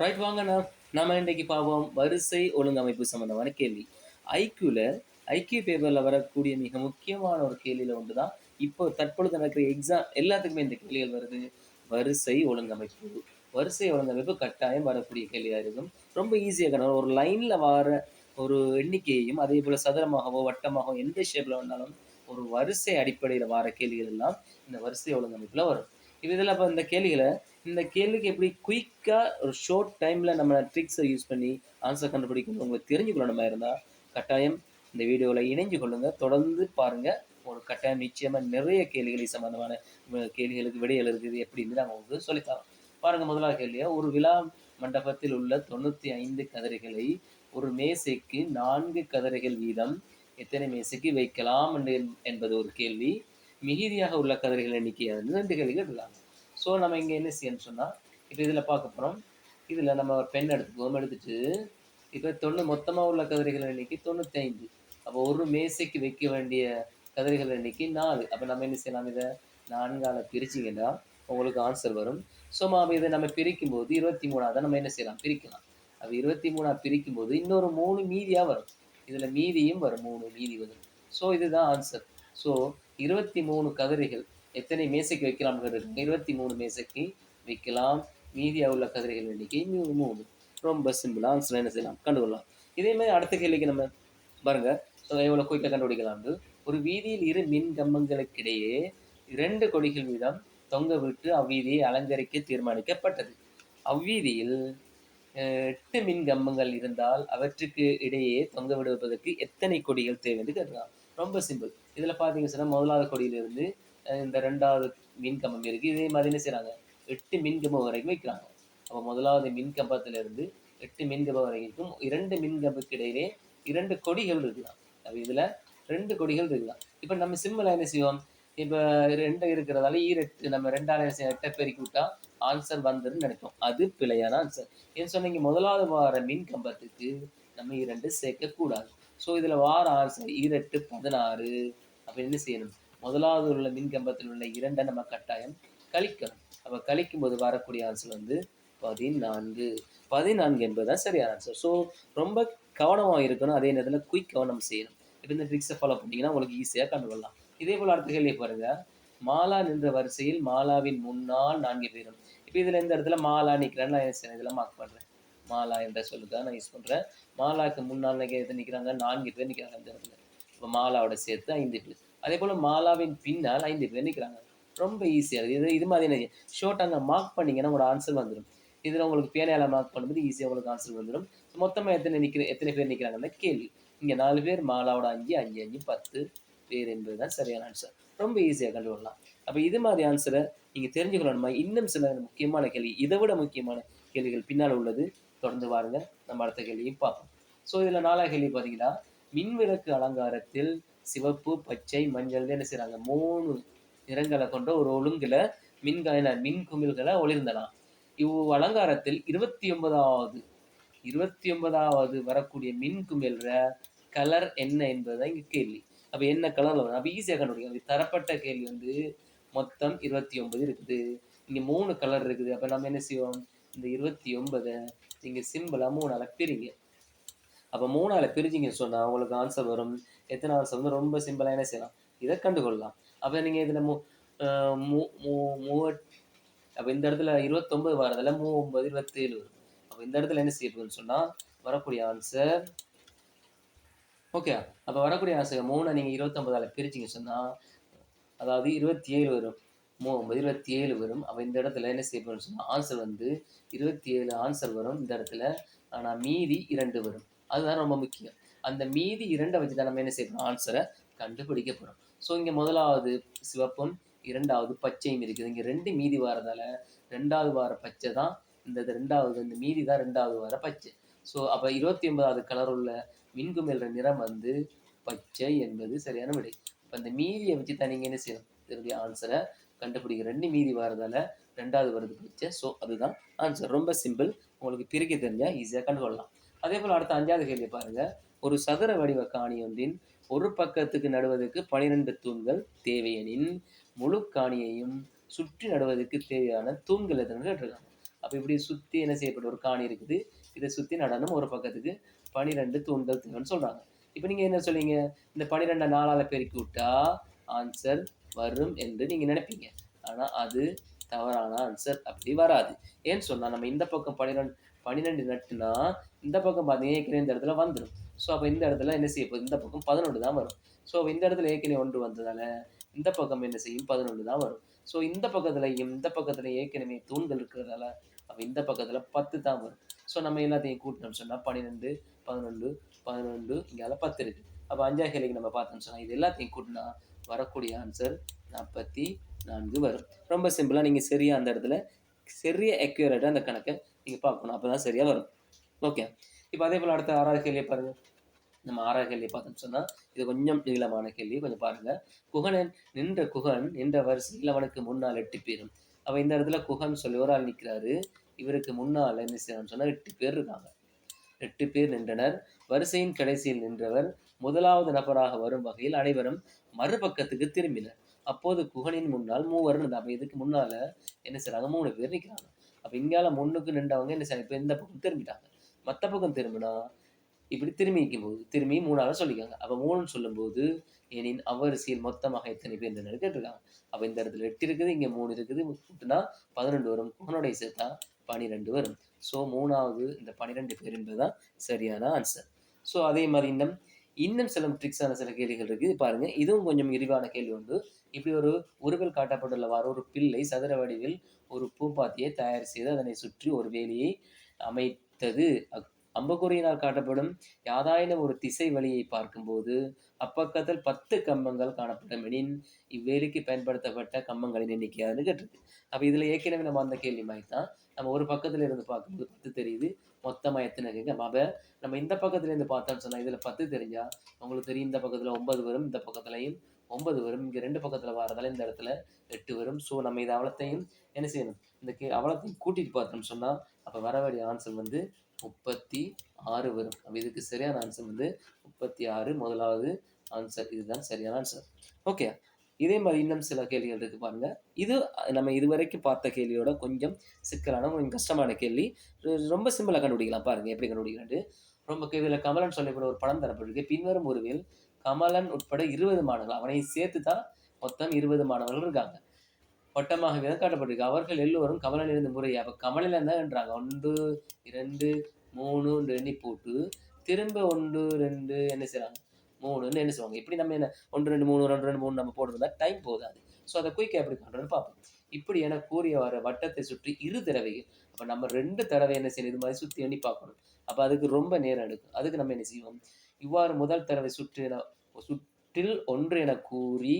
Right வாங்கண்ணா. நான் நாம இன்றைக்கு பார்ப்போம் வரிசை ஒழுங்கமைப்பு சம்பந்தமான கேள்வி. ஐக்யூவில் ஐக்கிய பேப்பரில் வரக்கூடிய மிக முக்கியமான ஒரு கேள்வியில் ஒன்று தான் இப்போ தற்பொழுது நடக்கிற எக்ஸாம் எல்லாத்துக்குமே இந்த கேள்விகள் வருது. வரிசை ஒழுங்கமைப்பு. வரிசை ஒழுங்கமைப்பு கட்டாயம் வரக்கூடிய கேள்வியாக இருக்கும். ரொம்ப ஈஸியாக கணவர் ஒரு லைனில் வர ஒரு எண்ணிக்கையையும் அதே போல் சதுரமாகவோ வட்டமாகவோ எந்த ஷேப்பில் வந்தாலும் ஒரு வரிசை அடிப்படையில் வர கேள்விகள் எல்லாம் இந்த வரிசை ஒழுங்கமைப்பில் வரும். இதில் இப்போ இந்த கேள்விகளை இந்த கேள்விக்கு எப்படி குயிக்காக ஒரு ஷார்ட் டைமில் நம்ம ட்ரிக்ஸை யூஸ் பண்ணி ஆன்சர் கண்டுபிடிக்கணும் உங்களுக்கு தெரிஞ்சுக்கொள்ளணுமா இருந்தால் கட்டாயம் இந்த வீடியோவில் இணைஞ்சு கொள்ளுங்கள் தொடர்ந்து பாருங்கள் ஒரு கட்டாயம் நிச்சயமாக நிறைய கேள்விகளை சம்பந்தமான கேள்விகளுக்கு விடைகள் இருக்குது எப்படின்னு நாங்கள் உங்களுக்கு சொல்லித்தரோம் பாருங்கள் முதலாவது கேள்வியாக ஒரு விழா மண்டபத்தில் உள்ள தொண்ணூற்றி ஐந்து கதிரைகளை ஒரு மேசைக்கு நான்கு கதிரைகள் வீதம் எத்தனை மேசைக்கு வைக்கலாம் என்று- என்பது ஒரு கேள்வி. மிகுதியாக உள்ள கதிரைகள் எண்ணிக்கையை வந்து ரெண்டு கேள்விகள் இருக்காங்க. ஸோ நம்ம இங்கே என்ன செய்யணும்னு சொன்னால் இப்போ இதில் பார்க்க போகிறோம் இதில் நம்ம ஒரு பென் எடுத்துக்குவோம் எடுத்துட்டு இப்போ தொண்ணூ மொத்தமாக உள்ள கதிரைகள் எண்ணிக்கை தொண்ணூத்தைந்து. அப்போ ஒரு மேசைக்கு வைக்க வேண்டிய கதிரைகள் எண்ணிக்கை நாலு. அப்போ நம்ம என்ன செய்யலாம் இதை? நான்கால பிரிச்சிங்கன்னா உங்களுக்கு ஆன்சர் வரும். ஸோ அப்போ இதை நம்ம பிரிக்கும் போது இருபத்தி மூணாவது நம்ம என்ன செய்யலாம்? பிரிக்கலாம். அப்போ இருபத்தி மூணாக பிரிக்கும் போது இன்னொரு மூணு மீதியாக வரும். இதில் மீதியும் வரும் மூணு மீதி வரும். ஸோ இதுதான் ஆன்சர் ஸோ இருபத்தி மூணு கதிரைகள் எத்தனை மேசைக்கு வைக்கலாம் இருபத்தி மூணு மேசைக்கு வைக்கலாம். மீதியாக உள்ள கதிரைகள் எண்ணிக்கை மூணு மூணு. ரொம்ப சிம்பிளாக ஆன்சர் என்ன செய்யலாம்? கண்டுகொள்ளலாம். இதே மாதிரி அடுத்த கேள்விக்கு நம்ம பாருங்க. ஸோ எவ்வளோ குயிக்காக கண்டுபிடிக்கலாம்னு ஒரு வீதியில் இரு மின் கம்பங்களுக்கிடையே இரண்டு கொடிகள் வீதம் தொங்க விட்டு அவ்வீதியை அலங்கரிக்க தீர்மானிக்கப்பட்டது. அவ்வீதியில் எட்டு மின் கம்பங்கள் இருந்தால் அவற்றுக்கு இடையே தொங்க விடுவதற்கு எத்தனை கொடிகள் தேவை என்று கேட்கலாம் ரொம்ப சிம்பிள் இதில் பார்த்தீங்க சொன்னால் முதலாவது கொடியிலிருந்து இந்த ரெண்டாவது மின் கம்பம் இருக்குது இதே மாதிரி என்ன செய்கிறாங்க எட்டு மின் கம்பம் வரைக்கும் வைக்கிறாங்க. அப்போ முதலாவது மின் கம்பத்திலிருந்து எட்டு மின் கம்பம் வரைக்கும் இரண்டு மின் கம்புக்கு இடையிலே இரண்டு கொடிகள் இருக்கலாம். அப்போ இதில் ரெண்டு கொடிகள் இருக்கலாம். இப்போ நம்ம சிம்மில் என்ன செய்வோம்? இப்போ ரெண்டு இருக்கிறதால ஈரெட்டு நம்ம ரெண்டாவது என்ன செய்யணும்? எட்டை பெருக்கி விட்டா ஆன்சர் வந்ததுன்னு நினைப்போம். அது பிழையான ஆன்சர் ஏன்னு சொன்னீங்க முதலாவது வார மின் கம்பத்துக்கு நம்ம இரண்டு சேர்க்கக்கூடாது. ஸோ இதில் வார ஆன்சர் ஈரெட்டு பதினாறு. அப்போ என்ன செய்யணும்? முதலாவது உள்ள மின் கம்பத்தில் உள்ள இரண்டை நம்ம கட்டாயம் கழிக்கணும். அப்போ கழிக்கும் போது வரக்கூடிய ஆன்சர் வந்து பதினான்கு. பதினான்கு என்பது தான் சரியான ஆன்சர் ஸோ ரொம்ப கவனமாக இருக்கணும். அதே நேரத்தில் குயிக் கவனம் செய்யணும். இப்போ இந்த ட்ரிக்ஸை ஃபாலோ பண்ணிங்கன்னா உங்களுக்கு ஈஸியாக கண்டுகொள்ளலாம். இதே போல் அடுத்த கேள்வி பாருங்க. மாலா நின்ற வரிசையில் மாலாவின் முன்னால் நான்கு பேரும். இப்போ இதில் இந்த இடத்துல மாலா நிற்கிறேன்னு நான் என்ன செய்யணும்? இதெல்லாம் மார்க் பண்ணுறேன் மாலா என்ற சொல்லுக்காக நான் யூஸ் பண்ணுறேன் மாலாக்கு முன்னால் எது நிற்கிறாங்க நான்கு பேர் நிற்கிறாங்க அந்த இடத்துல. இப்போ மாலாவோட சேர்த்து ஐந்து பேர். அதே போல் மாலாவின் பின்னால் ஐந்து பேர் நிற்கிறாங்க ரொம்ப ஈஸியாக இது இது மாதிரி என்ன? அங்கே மார்க் பண்ணீங்கன்னா உங்களோட ஆன்சர் வந்துடும் இதில் உங்களுக்கு பேனையால் மார்க் பண்ணும்போது ஈஸியாக உங்களுக்கு ஆன்சர் வந்துடும் மொத்தமாக எத்தனை நிற்கிற எத்தனை பேர் நிற்கிறாங்கன்னு கேள்வி. இங்கே நாலு பேர் மாலாவோட அஞ்சு அஞ்சு அஞ்சு பத்து பேர் என்பது தான் சரியான ஆன்சர் ரொம்ப ஈஸியாக கண்டுபிடலாம் அப்போ இது மாதிரி ஆன்சரை நீங்கள் தெரிஞ்சுக்கணுமா இன்னும் சில முக்கியமான கேள்வி இதை விட முக்கியமான கேள்விகள் பின்னால் உள்ளது. தொடர்ந்து பாருங்க நம்ம அடுத்த கேள்வியை பார்ப்போம். ஸோ இதில் நாலாவது கேள்வி பார்த்தீங்கன்னா மின்விளக்கு அலங்காரத்தில் சிவப்பு பச்சை மஞ்சள் என்ன செய்கிறாங்க மூணு நிறங்களை கொண்ட ஒரு ஒழுங்கில் மின் மின் குமிழ்களை ஒளிர்ந்தலாம். இவ் அலங்காரத்தில் இருபத்தி ஒன்பதாவது இருபத்தி ஒன்பதாவது வரக்கூடிய மின் குமிழ்ற கலர் என்ன என்பதுதான் இங்கே கேள்வி. அப்போ என்ன கலரில் வரும்? அப்போ ஈஸியாக கண்டுபிடிக்கும் அது தரப்பட்ட கேள்வி வந்து மொத்தம் இருபத்தி ஒன்பது இருக்குது. இங்கே மூணு கலர் இருக்குது. அப்போ நம்ம என்ன செய்வோம்? இந்த இருபத்தி ஒன்பதை நீங்க சிம்பிளா மூணால் பிரிங்க. அப்ப மூணால் பிரிச்சிங்கன்னு சொன்னா உங்களுக்கு ஆன்சர் வரும். எத்தனை ஆன்சர் வந்து ரொம்ப சிம்பிளா என்ன செய்யலாம்? இதை கண்டுகொள்ளலாம். அப்ப நீங்க இதுல மூ மூ மூ மூவட் இந்த இடத்துல இருபத்தொன்பது வரதில் மூ ஒன்பது இருபத்தேழு வரும். அப்போ இந்த இடத்துல என்ன செய்ய போகுதுன்னு சொன்னா வரக்கூடிய ஆன்சர் ஓகே அப்ப வரக்கூடிய ஆன்சர் மூணை நீங்க இருபத்தொம்பதால் பிரிச்சிங்க சொன்னா அதாவது இருபத்தி ஏழு வரும். மூ இருபத்தி ஏழு வரும். அப்போ இந்த இடத்துல என்ன செய்ய சொன்னால் ஆன்சர் வந்து இருபத்தி ஏழு ஆன்சர் வரும் இந்த இடத்துல. ஆனால் மீதி இரண்டு வரும். அதுதான் ரொம்ப முக்கியம். அந்த மீதி இரண்டை வச்சு தான் நம்ம என்ன செய்யணும் ஆன்சரை கண்டுபிடிக்க போகிறோம் ஸோ இங்கே முதலாவது சிவப்பும் இரண்டாவது பச்சையும் இருக்குது. இங்கே ரெண்டு மீதி வாரதால ரெண்டாவது வார பச்சை தான் இந்த ரெண்டாவது இந்த மீதி தான் ரெண்டாவது வார பச்சை. ஸோ அப்போ இருபத்தி ஒன்பதாவது கலர் உள்ள மின்குமிழ்ற நிறம் வந்து பச்சை என்பது சரியான விடை. இப்போ இந்த மீதியை வச்சு தான் நீங்கள் என்ன செய்யணும்? இதனுடைய ஆன்சரை கண்டுபிடிக்க ரெண்டு மீதி வரதால ரெண்டாவது வருது பச்சை ஸோ அதுதான் ஆன்சர் ரொம்ப சிம்பிள் உங்களுக்கு பிரிக்க தெரிஞ்சால் ஈஸியாக கண்டுகொள்ளலாம். அதே போல் அடுத்த அஞ்சாவது கேள்வி பாருங்க. ஒரு சதுர வடிவ காணி ஒன்றின் ஒரு பக்கத்துக்கு நடுவதற்கு பனிரெண்டு தூண்கள் தேவையெனின் முழு காணியையும் சுற்றி நடுவதற்கு தேவையான தூண்கள் எதுன்னு கேட்டிருக்காங்க. அப்போ இப்படி சுற்றி என்ன செய்யப்பட்ட ஒரு காணி இருக்குது. இதை சுற்றி நடனம் ஒரு பக்கத்துக்கு பனிரெண்டு தூண்கள் தேவைன்னு சொல்கிறாங்க இப்போ நீங்கள் என்ன சொல்றீங்க? இந்த பனிரெண்டை நாளால பெருக்கி விட்டா ஆன்சர் வரும் என்று நீங்க நினைப்பீங்க. ஆனா அது தவறான ஆன்சர் அப்படி வராது. ஏன்னு சொன்னா நம்ம இந்த பக்கம் பன்னிரெண்டு பன்னிரெண்டு நட்டுனா இந்த பக்கம் பார்த்தீங்கன்னா ஏற்கனவே இந்த இடத்துல வந்துடும் ஸோ அப்போ இந்த இடத்துல என்ன செய்ய போகுது? இந்த பக்கம் பதினொன்று தான் வரும். ஸோ இந்த இடத்துல ஏற்கனவே ஒன்று வந்ததால இந்த பக்கம் என்ன செய்யும்? பதினொன்று தான் வரும். ஸோ இந்த பக்கத்துலையும் இந்த பக்கத்துல ஏற்கனவே தூண்கள் இருக்கிறதால அப்போ இந்த பக்கத்துல பத்து தான் வரும். ஸோ நம்ம எல்லாத்தையும் கூட்டணும்னு சொன்னால் பன்னிரெண்டு பதினொன்று பதினொன்று இங்கால பத்து இருக்கு. அப்போ அஞ்சாம் கிளைக்கு நம்ம பார்த்தோம்னு சொன்னால் இது எல்லாத்தையும் கூட்டினா வரக்கூடிய ஆன்சர் நாற்பத்தி நான்கு வரும். ரொம்ப சிம்பிளாக நீங்கள் சரியாக அந்த இடத்துல சரிய அக்யூரேட்டாக அந்த கணக்கை நீங்கள் பார்க்கணும். அப்போ தான் சரியாக வரும். ஓகே இப்போ அதே போல் அடுத்த ஆறாவது கேள்வியை பாருங்கள் நம்ம ஆறாவது கேள்வியை பார்த்தோம்னு சொன்னால் இது கொஞ்சம் நீளமான கேள்வி. கொஞ்சம் பாருங்கள் குகனன் நின்ற குகன் நின்ற வரிசையில் அவனுக்கு முன்னால் எட்டு பேரும் அப்போ இந்த இடத்துல குகன் சொல்லி ஒரு ஆள் நிற்கிறாரு இவருக்கு முன்னால் என்ன செய்யணும்னு சொன்னால் எட்டு பேர் இருக்காங்க. எட்டு பேர் நின்றனர். வரிசையின் கடைசியில் நின்றவர் முதலாவது நபராக வரும் வகையில் அனைவரும் மறுபக்கத்துக்கு திரும்பினர் அப்போது குகனின் முன்னால் மூவர் இருந்தா அப்ப இதுக்கு முன்னால என்ன செய்றாங்க மூணு பேர் நிற்கிறாங்க அப்ப இங்கால முன்னுக்கு நின்றவங்க என்ன செய்றாங்க இப்ப இந்த பக்கம் திரும்பிட்டாங்க. மத்த பக்கம் திரும்பினா இப்படி திரும்பி போது திரும்பி மூணாவது சொல்லிக்காங்க அப்ப மூணுன்னு சொல்லும்போது எனின் அவரிசையில் மொத்தமாக எத்தனை பேர் நின்று கேட்டிருக்காங்க. அப்ப இந்த இடத்துல எட்டு இருக்குது இங்க மூணு இருக்குது. கூட்டினா பதினெண்டு வரும். குகனுடைய சேர்த்தா பனிரெண்டு வரும். ஸோ மூணாவது இந்த பனிரெண்டு பேர் என்பதுதான் சரியான ஆன்சர் ஸோ அதே மாதிரி இன்னும் இன்னும் சில ட்ரிக்ஸான சில கேள்விகள் இருக்குது பாருங்க. இதுவும் கொஞ்சம் விரிவான கேள்வி உண்டு. இப்படி ஒரு உருவல் காட்டப்பட்டுள்ளவாறு ஒரு பிள்ளை சதுர வடிவில் ஒரு பூப்பாத்தியை தயார் செய்து அதனை சுற்றி ஒரு வேலியை அமைத்தது. அம்பகுறியினால் காட்டப்படும் யாதாயினும் ஒரு திசை வழியை பார்க்கும்போது அப்பக்கத்தில் பத்து கம்பங்கள் காணப்படும். எனின் இவ்வேலிக்கு பயன்படுத்தப்பட்ட கம்பங்களின் எண்ணிக்கையான்னு கேட்டிருக்கு. அப்ப இதுல ஏற்கனவே நம்ம அந்த கேள்வி மாதிரி தான். நம்ம ஒரு பக்கத்துல இருந்து பார்க்கும்போது பத்து தெரியுது. மொத்தமாக எத்தனை இருக்குங்க அப்ப நம்ம இந்த பக்கத்துலேருந்து பார்த்தோன்னு பார்த்தோம்னு இதில் பத்து தெரிஞ்சா உங்களுக்கு தெரியும் இந்த பக்கத்தில் ஒன்பது வரும் இந்த பக்கத்துலையும் ஒன்பது வரும். இங்கே ரெண்டு பக்கத்தில் வரதால இந்த இடத்துல எட்டு வரும். ஸோ நம்ம இது அவளத்தையும் என்ன செய்யணும்? இந்த கே அவலத்தையும் கூட்டிட்டு பார்த்தோம்னு சொன்னால் அப்போ வர வேண்டிய ஆன்சர் வந்து முப்பத்தி ஆறு வரும். அப்போ இதுக்கு சரியான ஆன்சர் வந்து முப்பத்தி ஆறு முதலாவது ஆன்சர் இதுதான் சரியான ஆன்சர் ஓகே இதே மாதிரி இன்னும் சில கேள்விகள் இருக்கு பாருங்க. இது நம்ம இதுவரைக்கும் பார்த்த கேள்வியோட கொஞ்சம் சிக்கலான கொஞ்சம் கஷ்டமான கேள்வி. ரொ- ரொம்ப சிம்பிளாக கண்டுபிடிக்கலாம் பாருங்க. எப்படி கண்டுபிடிக்கிறது? ரொம்ப கேள்வியில கமலன் சொல்லக்கூடிய ஒரு படம் தரப்பட்டிருக்கு. பின்வரும் உருவில் கமலன் உட்பட இருபது மாணவர்கள் அவனை சேர்த்து தான் மொத்தம் இருபது மாணவர்கள் இருக்காங்க. வட்டமாக விதம் காட்டப்பட்டிருக்கு அவர்கள் எல்லோரும் கமலன் இருந்து முறை அப்ப கமலில் என்னன்றாங்க ஒன்று இரண்டு மூணு எண்ணி போட்டு திரும்ப ஒன்று ரெண்டு என்ன செய்கிறாங்க மூணுன்னு என்ன செய்வாங்க இப்படி நம்ம என்ன ஒன்று ரெண்டு மூணு ரெண்டு ரெண்டு மூணு நம்ம போடுறதா டைம் போதாது. ஸோ அதை குயிக்காக எப்படி பண்ணுறோன்னு பார்ப்போம். இப்படி என கூறிய வர வட்டத்தை சுற்றி இரு தடவைகள் அப்போ நம்ம ரெண்டு தடவை என்ன செய்யணும்? இது மாதிரி சுற்றி எண்ணி பார்க்கணும். அப்போ அதுக்கு ரொம்ப நேரம் எடுக்கும். அதுக்கு நம்ம என்ன செய்வோம்? இவ்வாறு முதல் தடவை சுற்றி என சுற்றில் ஒன்று என கூறி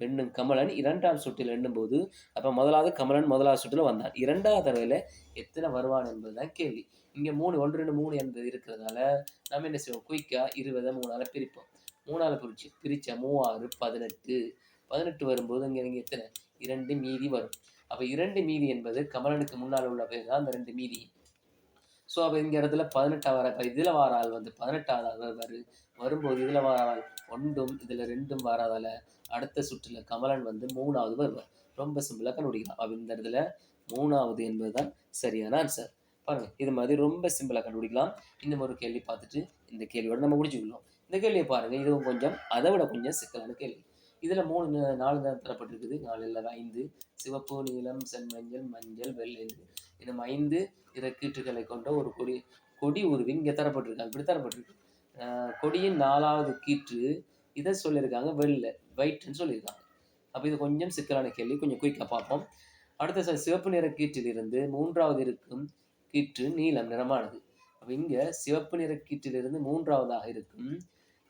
எண்ணும் கமலன் இரண்டாம் சுற்றில் எண்ணும்போது அப்போ முதலாவது கமலன் முதலாவது சுற்றில் வந்தான். இரண்டாவது தடவையில் எத்தனை வருவான் என்பதுதான் கேள்வி. இங்கே மூணு ஒன்று ரெண்டு மூணு என்பது இருக்கிறதால நம்ம என்ன செய்வோம்? குயிக்காக இருபதை மூணால் பிரிப்போம். மூணால் பிரிச்சு பிரிச்சா மூவாறு பதினெட்டு. பதினெட்டு வரும்போது இங்கே நீங்கள் எத்தனை? இரண்டு மீதி வரும். அப்போ இரண்டு மீதி என்பது கமலனுக்கு முன்னால் உள்ள பேர் தான் அந்த ரெண்டு மீதி. ஸோ அப்போ இந்த இடத்துல பதினெட்டாவது இப்போ இதில் வாரால் வந்து பதினெட்டாவது ஆள் வரும்போது இதில் வாரால் ஒன்றும் இதில் ரெண்டும் வராதால அடுத்த சுற்றில் கமலன் வந்து மூணாவது வருவார். ரொம்ப சிம்பிளாக கண்டுபிடிக்கலாம். அப்போ இந்த இடத்துல மூணாவது என்பது தான் சரியான ஆன்சர் பாருங்க இது மாதிரி ரொம்ப சிம்பிளாக கண்டுபிடிக்கலாம். இந்த ஒரு கேள்வி பார்த்துட்டு இந்த கேள்வியோட நம்ம முடிச்சுக்கலாம் இந்த கேள்வியை பாருங்க இதுவும் கொஞ்சம் அதை விட கொஞ்சம் சிக்கலான கேள்வி. இதில் மூணு நாலு தான் தரப்பட்டிருக்குது. நாலு இல்லை ஐந்து. சிவப்பு நீலம் செம்மஞ்சள் மஞ்சள் வெள்ளை இந்த ஐந்து இறக்கீட்டுகளை கொண்ட ஒரு கொடி கொடி உருவி இங்கே தரப்பட்டிருக்கு. இப்படி தரப்பட்டிருக்கு. கொடியின் நாலாவது கீற்று இதை சொல்லியிருக்காங்க வெள்ளை ஒயிட்னு சொல்லியிருக்காங்க. அப்போ இது கொஞ்சம் சிக்கலான கேள்வி. கொஞ்சம் குயிக்காக பார்ப்போம். அடுத்த சிவப்பு நிற கீற்றிலிருந்து மூன்றாவது இருக்கும் கீற்று நீலம் நிறமானது. அப்போ இங்கே சிவப்பு நிற கீற்றிலிருந்து மூன்றாவதாக இருக்கும்.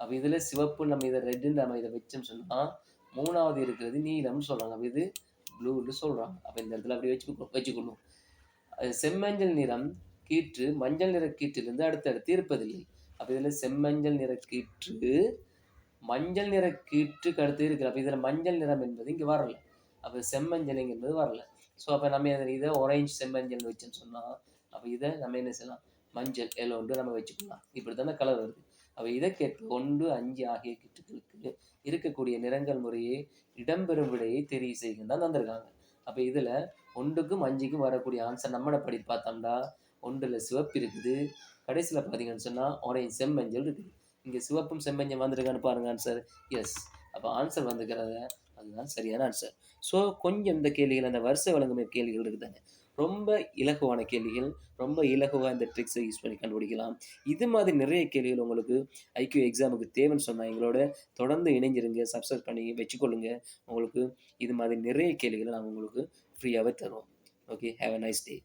அப்போ இதில் சிவப்பு நம்ம இதை ரெட்டுன்னு நம்ம இதை வச்சோம்னு சொன்னால் மூணாவது இருக்கிறது நீலம்னு சொல்கிறாங்க அப்போ இது ப்ளூன்னு சொல்கிறாங்க அப்போ இந்த இடத்துல அப்படி வச்சு வச்சுக்கொள்ளும் அது செம்மஞ்சள் நிறம் கீற்று மஞ்சள் நிற கீற்றிலிருந்து அடுத்தடுத்து இருப்பதில்லை. அப்போ இதில் செம்மஞ்சள் நிற கீற்று மஞ்சள் நிற கீற்றுக்கு அடுத்து இருக்கிற அப்போ இதில் மஞ்சள் நிறம் என்பது இங்கே வரல. அப்போ செம்மஞ்சள் என்பது வரல. ஸோ அப்போ நம்ம இதை இதை செம்மஞ்சள் வச்சோன்னு சொன்னால் அப்போ இதை நம்ம என்ன செய்யலாம்? மஞ்சள் எல்லோண்டு நம்ம வச்சுக்கலாம். இப்படி தானே கலர் வருது. அப்போ இதை கேட்க ஒன்று அஞ்சு ஆகிய கிட்டுகளுக்கு இருக்கக்கூடிய நிறங்கள் முறையே இடம்பெறும் விடையை தெரிவு செய்யும் தான் தந்திருக்காங்க. அப்போ இதில் ஒன்றுக்கும் அஞ்சுக்கும் வரக்கூடிய ஆன்சர் நம்மளை படி பார்த்தோம்னா ஒன்றில் சிவப்பு இருக்குது. கடைசியில் பார்த்தீங்கன்னு சொன்னால் ஆரஞ்சு செம்மஞ்சள் இருக்குது. இங்கே சிவப்பும் செம்மஞ்சள் வந்திருக்கான்னு பாருங்க ஆன்சர் எஸ் அப்போ ஆன்சர் வந்துக்கிறத அதுதான் சரியான ஆன்சர் ஸோ கொஞ்சம் இந்த கேள்விகள் அந்த வரிசை வழங்குமே கேள்விகள் இருக்குதானே ரொம்ப இலகுவான கேள்விகள் ரொம்ப இலகுவாக இந்த ட்ரிக்ஸை யூஸ் பண்ணி கண்டுபிடிக்கலாம். இது மாதிரி நிறைய கேள்விகள் உங்களுக்கு ஐக்யூ எக்ஸாமுக்கு தேவைன்னு சொன்னால் எங்களோட தொடர்ந்து இணைஞ்சிருங்க சப்ஸ்கிரைப் பண்ணி வச்சுக்கொள்ளுங்க. உங்களுக்கு இது மாதிரி நிறைய கேள்விகளை நாங்கள் உங்களுக்கு ஃப்ரீயாகவே தருவோம். Okay have a nice day